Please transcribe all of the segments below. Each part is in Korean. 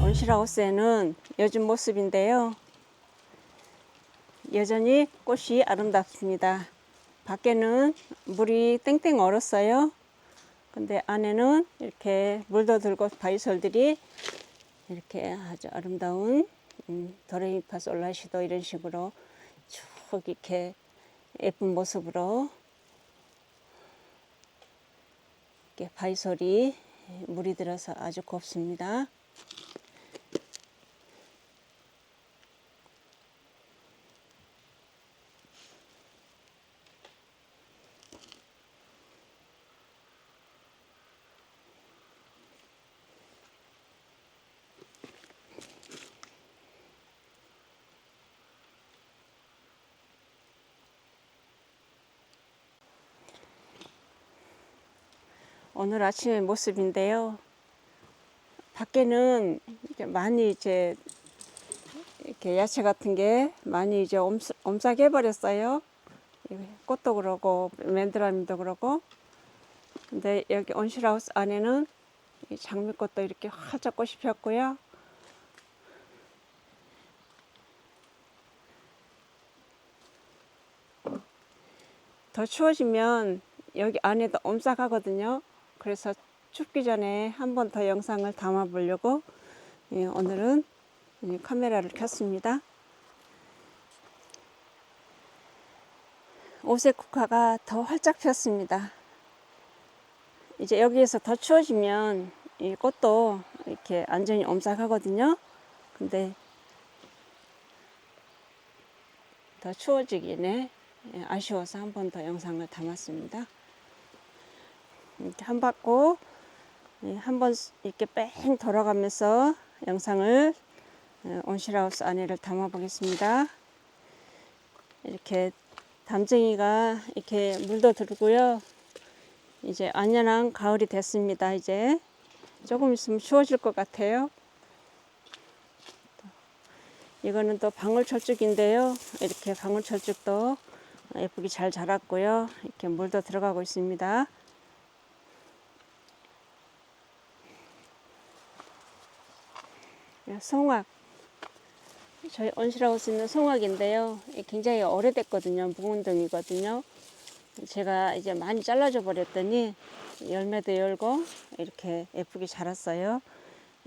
온실하우스에는 요즘 모습인데요. 여전히 꽃이 아름답습니다. 밖에는 물이 땡땡 얼었어요. 근데 안에는 이렇게 물도 들고 바이솔들이 이렇게 아주 아름다운 음, 도레미파 솔라시도 이런 식으로 쭉 이렇게 예쁜 모습으로 이렇게 바이솔이 물이 들어서 아주 곱습니다. 오늘 아침의 모습인데요. 밖에는 많이 이제 이렇게 야채 같은 게 많이 이제 옴- 옴싹해 버렸어요. 꽃도 그러고 맨드라미도 그러고. 근데 여기 온실하우스 안에는 이 장미꽃도 이렇게 활짝 꽃이 폈고요. 더 추워지면 여기 안에도 옴싹하거든요. 그래서 춥기 전에 한 번 더 영상을 담아 보려고 예, 오늘은 이 카메라를 켰습니다. 오색 국화가 더 활짝 폈습니다. 이제 여기에서 더 추워지면 이 꽃도 이렇게 완전히 옴싹하거든요. 근데 더 추워지기에 예, 아쉬워서 한 번 더 영상을 담았습니다. 이렇게 한 바퀴 한번 이렇게 뺑 돌아가면서 영상을 어, 온실하우스 안에를 담아 보겠습니다. 이렇게 담쟁이가 이렇게 물도 들고요. 이제 안연한 가을이 됐습니다. 이제 조금 있으면 추워질 것 같아요. 이거는 또 방울철쭉인데요. 이렇게 방울철쭉도 예쁘게 잘 자랐고요. 이렇게 물도 들어가고 있습니다. 송악. 저희 온실하우스 있는 송악인데요. 이게 굉장히 오래됐거든요. 묵은등이거든요. 제가 이제 많이 잘라줘 버렸더니 열매도 열고 이렇게 예쁘게 자랐어요.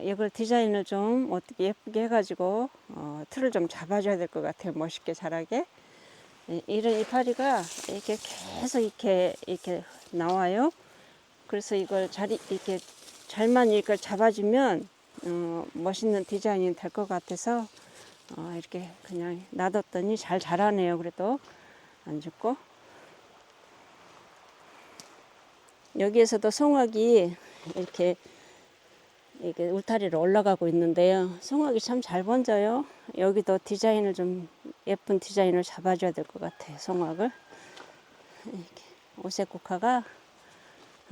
이걸 디자인을 좀 어떻게 예쁘게 해가지고 어, 틀을 좀 잡아줘야 될 것 같아요. 멋있게 자라게. 이- 이런 이파리가 이렇게 계속 이렇게 이렇게 나와요. 그래서 이걸 잘 이렇게 잘만 이걸 잡아주면 어, 멋있는 디자인이 될 것 같아서 어, 이렇게 그냥 놔뒀더니 잘 자라네요. 그래도 안 죽고 여기에서도 송악이 이렇게 이게 울타리로 올라가고 있는데요. 송악이 참 잘 번져요. 여기도 디자인을 좀 예쁜 디자인을 잡아줘야 될 것 같아요. 송악을 오색 국화가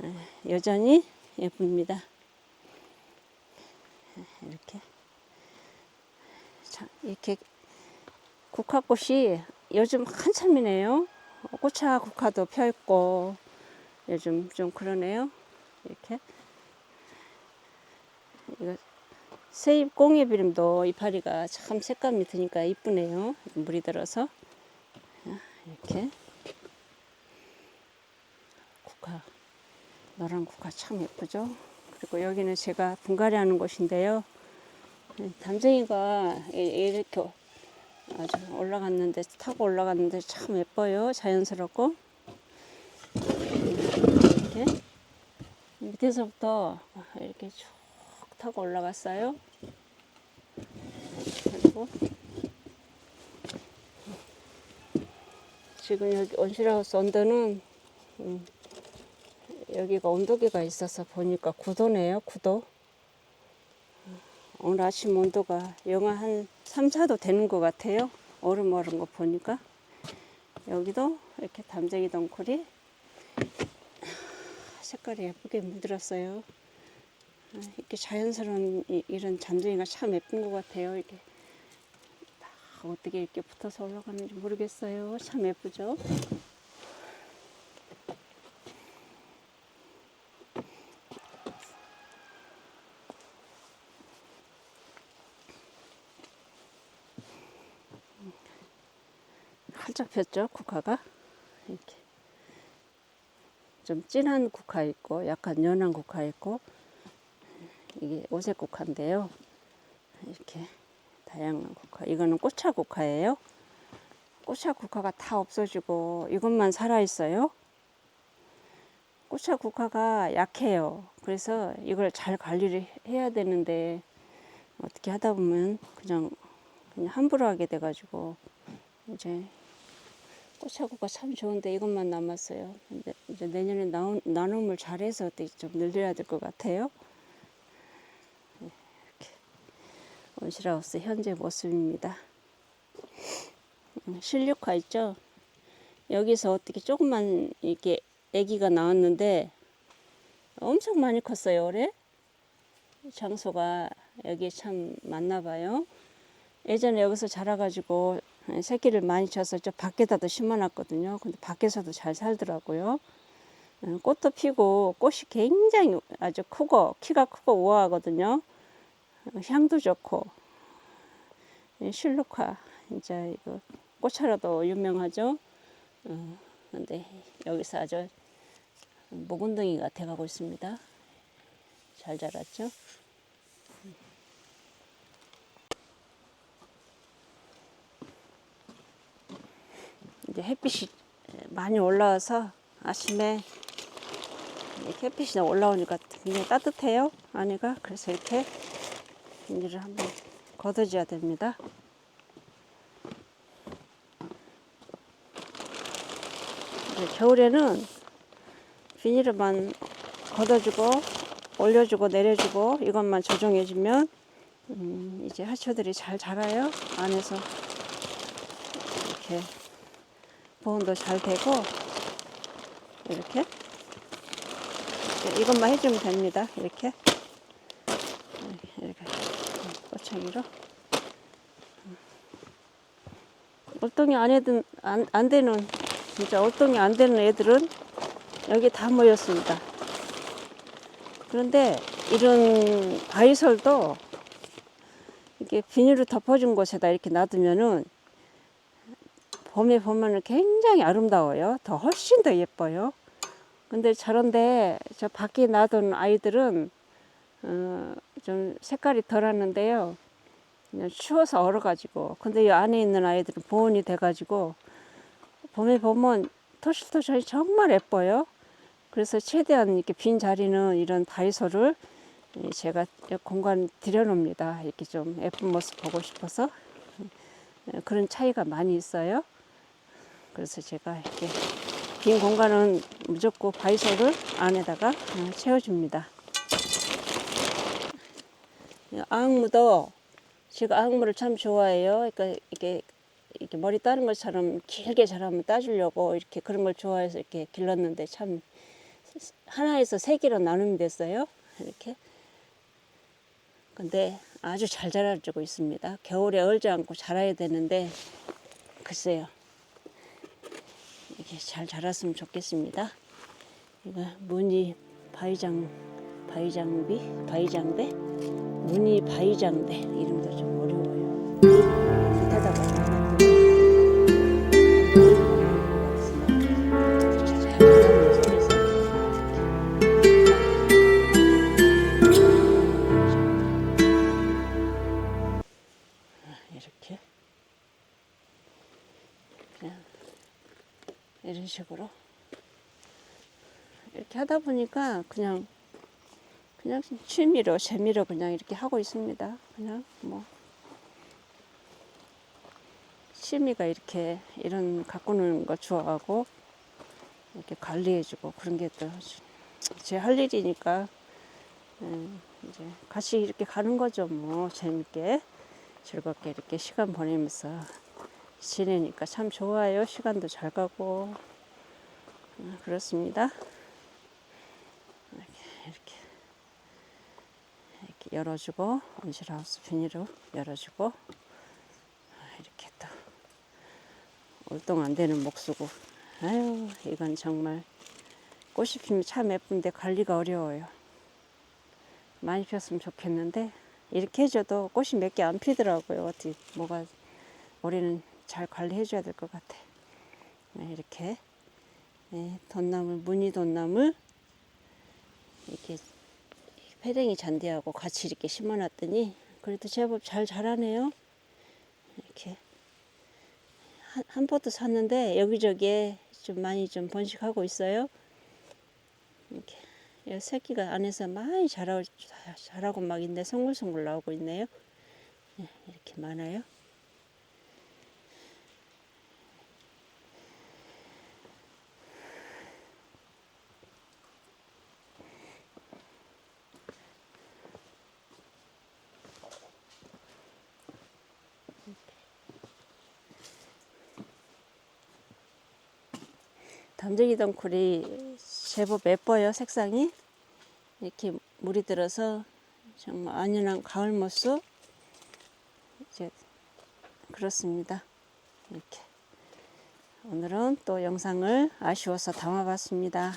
예, 여전히 예쁩니다. 이렇게 자, 이렇게 국화꽃이 요즘 한참이네요. 꽃차 국화도 펴 있고 요즘 좀 그러네요. 이렇게 이거 세잎 꽁예비름도 이파리가 참 색감이 드니까 이쁘네요. 물이 들어서 이렇게 국화 노란 국화 참 예쁘죠. 그리고 여기는 제가 분갈이 하는 곳인데요. 담쟁이가 이- 이렇게 아주 올라갔는데 타고 올라갔는데 참 예뻐요. 자연스럽고 이렇게 밑에서부터 이렇게 쭉 타고 올라갔어요. 그리고 지금 여기 온실하우스 온도는 음, 여기가 온도계가 있어서 보니까 9도네요. 9도. 오늘 아침 온도가 영하 한 3, 4도 되는 것 같아요. 얼음 얼은 거 보니까. 여기도 이렇게 담쟁이 덩쿨이 색깔이 예쁘게 물들었어요. 아, 이렇게 자연스러운 이- 이런 잠쟁이가 참 예쁜 것 같아요. 이게 다 어떻게 이렇게 붙어서 올라가는지 모르겠어요. 참 예쁘죠? 폈죠 국화가? 이렇게. 좀 진한 국화 있고 약간 연한 국화 있고 이게 오색 국화인데요. 이렇게 다양한 국화. 이거는 꽃차 국화예요. 꽃차 국화가 다 없어지고 이것만 살아 있어요. 꽃차 국화가 약해요. 그래서 이걸 잘 관리를 해야 되는데 어떻게 하다 보면 그냥 그냥 함부로 하게 돼가지고 이제 꽃차구가 참 좋은데 이것만 남았어요. 근데 이제 내년에 나온, 나눔을 잘해서 좀 늘려야 될 것 같아요. 네, 이렇게 온실하우스 현재 모습입니다. 음, 실육화 있죠? 여기서 어떻게 조금만 이렇게 아기가 나왔는데 엄청 많이 컸어요 올해. 장소가 여기 참 많나 봐요. 예전에 여기서 자라가지고 새끼를 많이 쳐서 저 밖에다도 심어놨거든요. 근데 밖에서도 잘 살더라고요. 어, 꽃도 피고 꽃이 굉장히 아주 크고 키가 크고 우아하거든요. 어, 향도 좋고 예, 실루카 이제 이거 꽃차로도 유명하죠. 어, 근데 여기서 아주 묵은덩이가 돼가고 있습니다. 잘 자랐죠. 이제 햇빛이 많이 올라와서 아침에 햇빛이 올라오니까 굉장히 따뜻해요 안에가. 그래서 이렇게 비닐을 한번 걷어줘야 됩니다. 겨울에는 비닐을만 걷어주고 올려주고 내려주고 이것만 조정해주면 음, 이제 하초들이 잘 자라요. 안에서 이렇게 보온도 잘 되고 이렇게 이것만 해주면 됩니다. 이렇게 이렇게 꼬챙이로 올동이 안, 해든, 안, 안 되는 진짜 올동이 안 되는 애들은 여기 다 모였습니다. 그런데 이런 바이솔도 이렇게 비닐로 덮어준 곳에다 이렇게 놔두면은 봄에 보면은 굉장히 아름다워요. 더 훨씬 더 예뻐요. 근데 저런데 저 밖에 놔둔 아이들은 어, 좀 색깔이 덜하는데요. 그냥 추워서 얼어가지고. 근데 이 안에 있는 아이들은 보온이 돼가지고 봄에 보면 토실토실이 정말 예뻐요. 그래서 최대한 이렇게 빈 자리는 이런 다이소를 제가 공간 들여놓습니다. 이렇게 좀 예쁜 모습 보고 싶어서 그런 차이가 많이 있어요. 그래서 제가 이렇게 빈 공간은 무조건 바이솔을 안에다가 어, 채워줍니다. 아흥무도 제가 아흥무를 참 좋아해요. 그러니까 이게 이렇게 머리 따는 것처럼 길게 자라면 따주려고 이렇게 그런 걸 좋아해서 이렇게 길렀는데 참 하나에서 세 개로 나눔이 됐어요. 이렇게. 근데 아주 잘 자라주고 있습니다. 겨울에 얼지 않고 자라야 되는데 글쎄요. 이렇게 잘 자랐으면 좋겠습니다. 이거 무늬 바위장 바위장비 바위장배 무늬 바위장배 이름도 좀 어려워 식으로 이렇게 하다 보니까 그냥 그냥 취미로 재미로 그냥 이렇게 하고 있습니다. 그냥 뭐 취미가 이렇게 이런 가꾸는 거 좋아하고 이렇게 관리해주고 그런 게 또 제 할 일이니까 음, 이제 같이 이렇게 가는 거죠. 뭐 재밌게 즐겁게 이렇게 시간 보내면서 지내니까 참 좋아요. 시간도 잘 가고 음, 그렇습니다. 이렇게, 이렇게 이렇게 열어주고 온실하우스 비닐로 열어주고 이렇게 또 올동 안 되는 목수고 아유 이건 정말 꽃이 피면 참 예쁜데 관리가 어려워요. 많이 폈으면 좋겠는데 이렇게 해줘도 꽃이 몇 개 안 피더라고요. 어떻게 뭐가 올해는 잘 관리해줘야 될 것 같아. 네, 이렇게 네, 돈나물 무늬 돈나물 이렇게 패랭이 잔디하고 같이 이렇게 심어놨더니 그래도 제법 잘 자라네요. 이렇게 한, 한 포트 샀는데 여기저기에 좀 많이 좀 번식하고 있어요. 이렇게 이 새끼가 안에서 많이 자라, 자라고 막 있네 송글송글 나오고 있네요. 네, 이렇게 많아요. 담쟁이 덩쿨이 제법 예뻐요 색상이. 이렇게 물이 들어서 정말 안연한 가을 모습. 이제 그렇습니다. 이렇게. 오늘은 또 영상을 아쉬워서 담아봤습니다.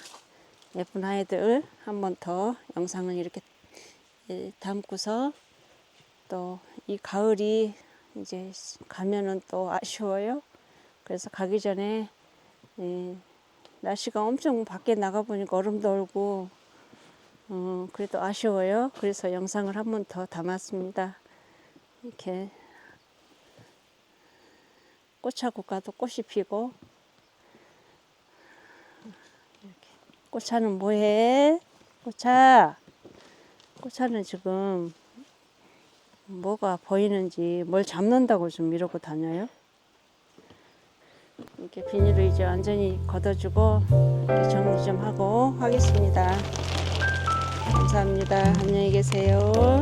예쁜 아이들 한 번 더 영상을 이렇게 예, 담고서 또 이 가을이 이제 가면은 또 아쉬워요. 그래서 가기 전에 예, 날씨가 엄청 밖에 나가 보니까 얼음도 얼고 어, 그래도 아쉬워요. 그래서 영상을 한 번 더 담았습니다. 이렇게 꽃하고 가도 꽃이 피고 꽃차는 뭐해? 꽃차 꽃차는 지금 뭐가 보이는지 뭘 잡는다고 좀 이러고 다녀요. 이렇게 비닐을 이제 완전히 걷어주고 이렇게 정리 좀 하고 하겠습니다. 감사합니다. 안녕히 계세요.